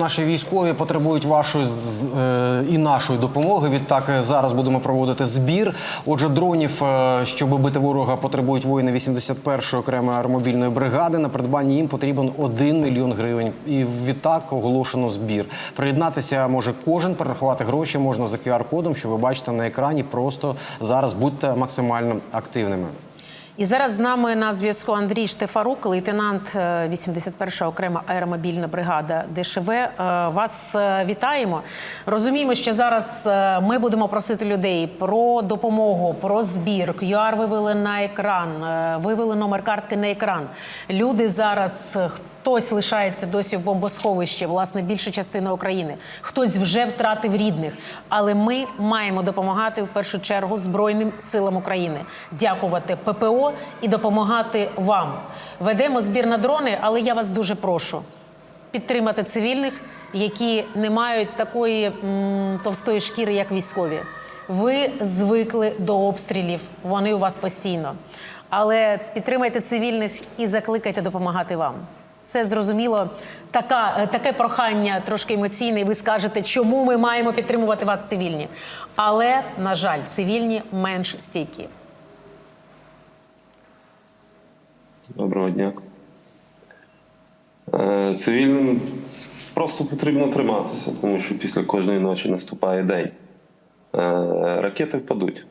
Наші військові потребують вашої е, і нашої допомоги. Відтак е, зараз будемо проводити збір. Отже, дронів, е, щоб бити ворога, потребують воїни 81-ї окремої аеромобільної бригади. На придбання їм потрібен 1 мільйон гривень. І відтак оголошено збір. Приєднатися може кожен, перерахувати гроші можна за QR-кодом, що ви бачите на екрані. Просто зараз будьте максимально активними. І зараз з нами на зв'язку Андрій Штефарук, лейтенант е, 81-ша окрема аеромобільна бригада ДШВ. Е, Вас е, вітаємо. Розуміємо, що зараз ми будемо просити людей про допомогу, про збір. QR вивели на екран, вивели номер картки на екран. Люди зараз. Хтось лишається досі в бомбосховищі, власне, більша частина України. Хтось вже втратив рідних. Але ми маємо допомагати в першу чергу Збройним силам України, дякувати ППО і допомагати вам. Ведемо збір на дрони, але я вас дуже прошу підтримати цивільних, які не мають такої м, товстої шкіри, як військові. Ви звикли до обстрілів, вони у вас постійно. Але підтримайте цивільних і закликайте допомагати вам. Це зрозуміло, така, е, таке прохання трошки емоційне. і Ви скажете, чому ми маємо підтримувати вас цивільні. Але, на жаль, цивільні менш стійкі. Доброго дня. Е, Цивільним просто потрібно триматися, тому що після кожної ночі наступає день. Е, Ракети впадуть.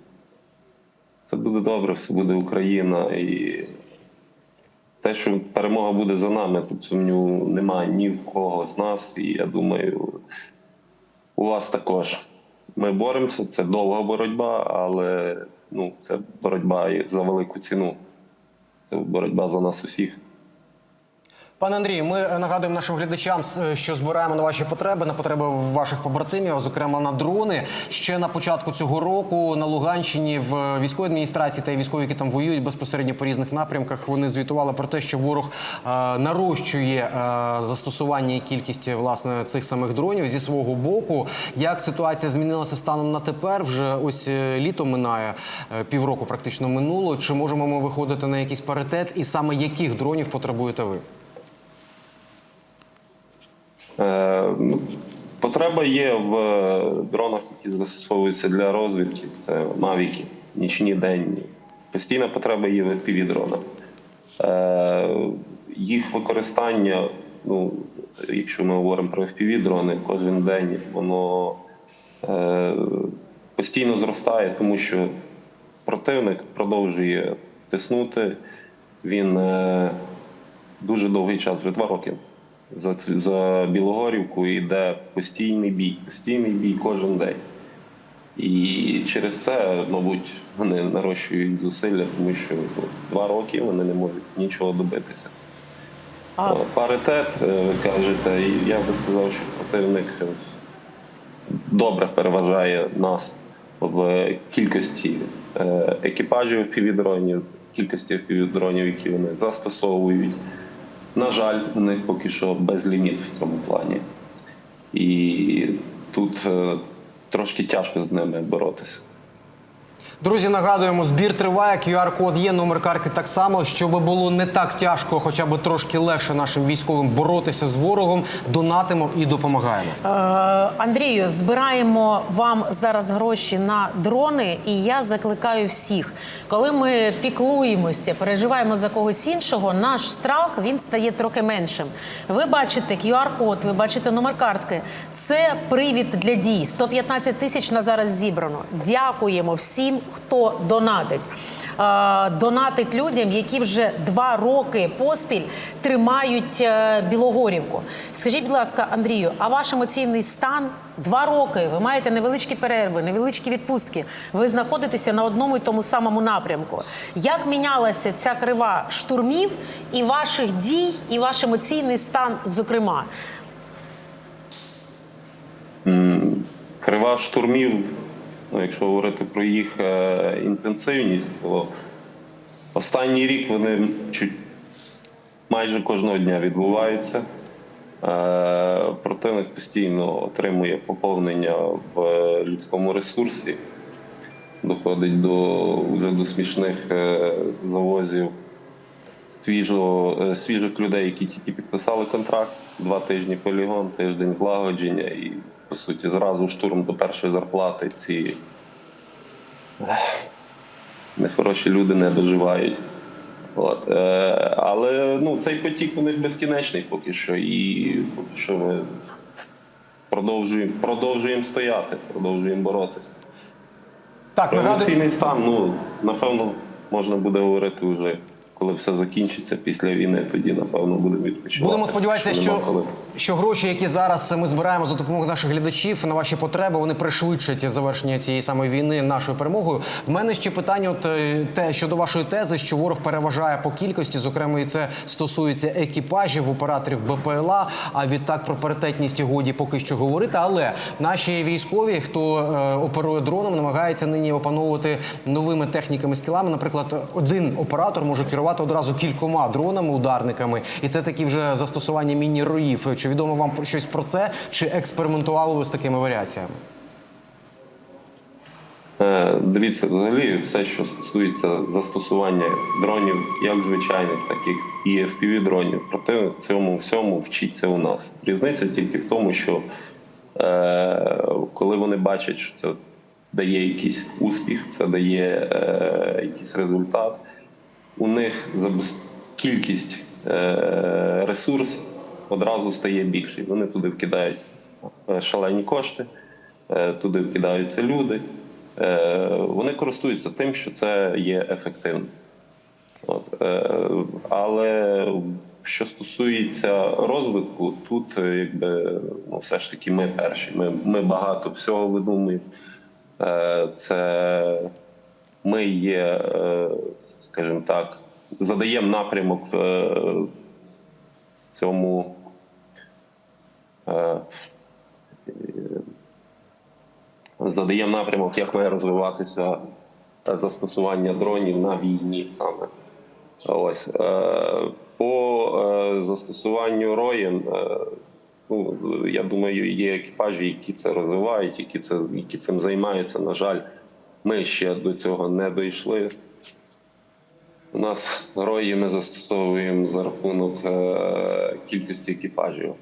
Все буде добре, все буде Україна. І те, що перемога буде за нами, тут сумніву немає ні в кого з нас. І я думаю, у вас також. Ми боремося, це довга боротьба, але ну, це боротьба за велику ціну. Це боротьба за нас усіх. Пане Андрію, ми е, нагадуємо нашим глядачам, що збираємо на ваші потреби, на потреби ваших побратимів, зокрема на дрони. Ще на початку цього року на Луганщині в військовій адміністрації та військові, які там воюють безпосередньо по різних напрямках, вони звітували про те, що ворог е, нарощує е, застосування і кількість власне цих самих дронів зі свого боку. Як ситуація змінилася станом на тепер? Вже ось е, літо минає е, півроку, практично минуло. Чи можемо ми виходити на якийсь паритет? І саме яких дронів потребуєте ви? Е, ну, Потреба є в е, дронах, які застосовуються для розвідки. Це мавіки, нічні денні. Постійна потреба є в FPV-дронах. Е, Їх використання, ну, якщо ми говоримо про FPV-дрони, кожен день воно постійно зростає, тому що противник продовжує тиснути. Він дуже довгий час, вже два роки. За, за Білогорівку йде постійний бій, постійний бій кожен день. І через це, мабуть, вони нарощують зусилля, тому що ну, два роки вони не можуть нічого добитися. А- Е, Паритет, е, ви кажете, і я би сказав, що противник е, добре переважає нас в кількості екіпажів півдронів, кількості півдронів, які вони застосовують. На жаль, у них поки що безліміт в цьому плані. І тут е, трошки тяжко з ними боротися. Друзі, нагадуємо, збір триває. QR-код є, номер картки так само. Щоб було не так тяжко, хоча б трошки легше нашим військовим боротися з ворогом. Донатимо і допомагаємо. Е, Андрію, збираємо вам зараз гроші на дрони, і я закликаю всіх, коли ми піклуємося, переживаємо за когось іншого, наш страх він стає трохи меншим. Ви бачите QR-код, ви бачите номер картки. Це привід для дій. 115 тисяч на зараз зібрано. Дякуємо всім, хто донатить. Донатить людям, які вже два роки поспіль тримають е, Білогорівку. Скажіть, будь ласка, Андрію, а ваш емоційний стан два роки? Ви маєте невеличкі перерви, невеличкі відпустки. Ви знаходитеся на одному і тому самому напрямку. Як мінялася ця крива штурмів і ваших дій, і ваш емоційний стан, зокрема? Крива штурмів, ну, якщо говорити про їх е, інтенсивність, то останній рік вони майже кожного дня відбуваються. Е, противник постійно отримує поповнення в людському ресурсі, доходить до вже до смішних е, завозів свіжо, е, свіжих людей, які тільки підписали контракт. Два тижні полігон, тиждень злагодження і, по суті, зразу штурм до першої зарплати. Ці нехороші люди не доживають. От, е, але ну, цей потік у них безкінечний поки що. І поки що ми продовжуємо, продовжуємо стояти, продовжуємо боротися. Так, емоційний стан, ну напевно, можна буде говорити вже, коли все закінчиться після війни. Тоді напевно будемо відпочивати. Будемо сподіватися, нема що, коли. що гроші, які зараз ми збираємо за допомогою наших глядачів на ваші потреби, вони пришвидшать завершення цієї самої війни нашою перемогою. В мене ще питання, от е, те щодо вашої тези, що ворог переважає по кількості, зокрема, і це стосується екіпажів, операторів БПЛА. А відтак про паритетність годі поки що говорити. Але наші військові, хто е, оперує дроном, намагаються нині опановувати новими техніками скілами. Наприклад, один оператор може керувати одразу кількома дронами, ударниками, і це такі вже застосування міні-роїв. Чи відомо вам щось про це? Чи експериментували ви з такими варіаціями? Е, Дивіться, взагалі, все, що стосується застосування дронів, як звичайних, так і fpv дронів, проте цьому всьому вчиться у нас. Різниця тільки в тому, що е, коли вони бачать, що це дає якийсь успіх, це дає е, якийсь результат, у них кількість е, ресурс одразу стає більше. Вони туди вкидають е, шалені кошти, е, туди вкидаються люди. Вони користуються тим, що це є ефективно. От, але що стосується розвитку, тут якби ну, все ж таки ми перші. Ми, ми багато всього видумуємо. Це ми є, е, скажімо так, задаємо напрямок е, цьому. е, задаємо напрямок, як має розвиватися застосування дронів на війні саме. Ось по застосуванню роєм, е, ну я думаю, є екіпажі, які це розвивають, які це які цим займаються. На жаль, ми ще до цього не дійшли. У нас рої ми застосовуємо за рахунок е, кількості екіпажів.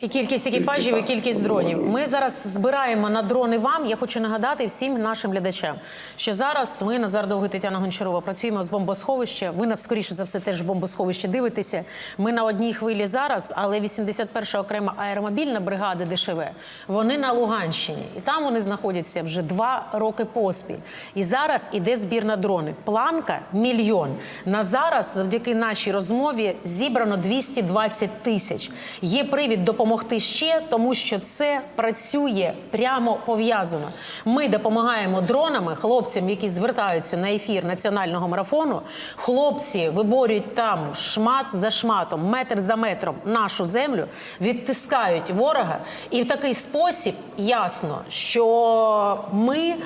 І кількість екіпажів, і кількість дронів. Ми зараз збираємо на дрони вам. Я хочу нагадати всім нашим глядачам, що зараз ми, Назар Довгий, Тетяна Гончарова, працюємо з бомбосховища. Ви нас скоріше за все теж в бомбосховищі дивитеся. Ми на одній хвилі зараз, але 81-ша окрема аеромобільна бригада ДШВ, вони на Луганщині, і там вони знаходяться вже два роки поспіль. І зараз іде збір на дрони. Планка мільйон. На зараз, завдяки нашій розмові, зібрано 220 тисяч. Є привід допомогти ще, тому що це працює прямо пов'язано. Ми допомагаємо дронами хлопцям, які звертаються на ефір національного марафону. Хлопці виборюють там шмат за шматом, метр за метром нашу землю, відтискають ворога, і в такий спосіб ясно, що ми е,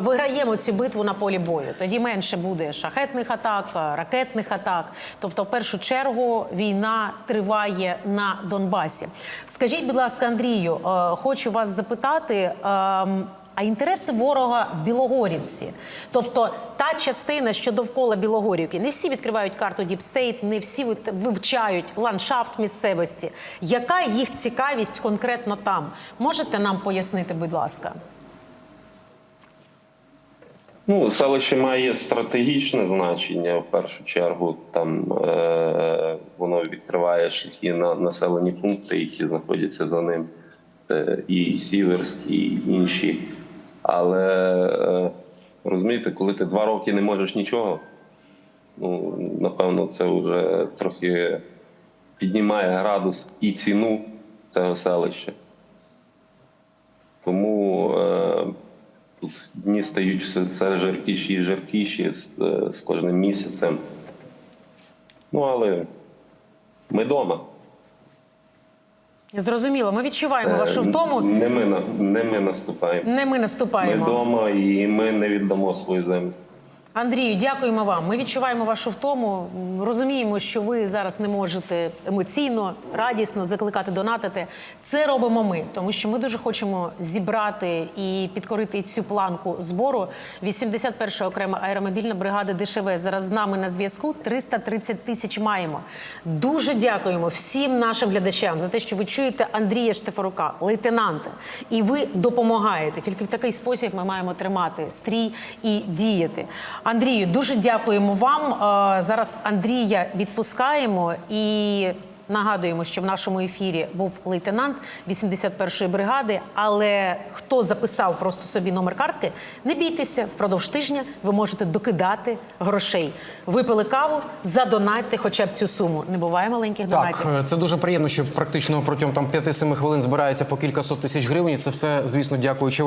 виграємо цю битву на полі бою. Тоді менше буде шахетних атак, ракетних атак. Тобто, в першу чергу, війна триває на Донбасі. Скажіть, будь ласка, Андрію, е, хочу вас запитати. ем, а інтереси ворога в Білогорівці, тобто та частина, що довкола Білогорівки, не всі відкривають карту Діпстейт, не всі вивчають ландшафт місцевості. Яка їх цікавість конкретно там? Можете нам пояснити, будь ласка? Ну, селище має стратегічне значення в першу чергу. Там е, воно відкриває шляхи на населені пункти, які знаходяться за ним, е, і Сіверськ, і інші. Але е, розумієте, коли ти два роки не можеш нічого, ну напевно, це вже трохи піднімає градус і ціну цього селища. Тому е, тут дні стають все, все жаркіші і жаркіші з, е, з кожним місяцем. Ну, але ми вдома. Зрозуміло, ми відчуваємо вашу втому. Не ми, не ми наступаємо. Не ми Ми вдома і ми не віддамо свою землю. Андрію, дякуємо вам. Ми відчуваємо вашу втому. Розуміємо, що ви зараз не можете емоційно, радісно закликати донатити. Це робимо ми, тому що ми дуже хочемо зібрати і підкорити цю планку збору. 81-ша окрема аеромобільна бригада ДШВ зараз з нами на зв'язку. 330 тисяч маємо. Дуже дякуємо всім нашим глядачам за те, що ви чуєте Андрія Штефарука, лейтенанта, і ви допомагаєте. Тільки в такий спосіб ми маємо тримати стрій і діяти. Андрію, дуже дякуємо вам. Е, Зараз Андрія відпускаємо і. Нагадуємо, що в нашому ефірі був лейтенант 81-ї бригади. Але хто записав просто собі номер картки, не бійтеся, впродовж тижня ви можете докидати грошей. Випили каву, задонатьте хоча б цю суму. Не буває маленьких донатів. Так, е, це дуже приємно, що практично протягом там 5-7 хвилин збирається по кількасот тисяч гривень. Це все, звісно, дякуючи вам.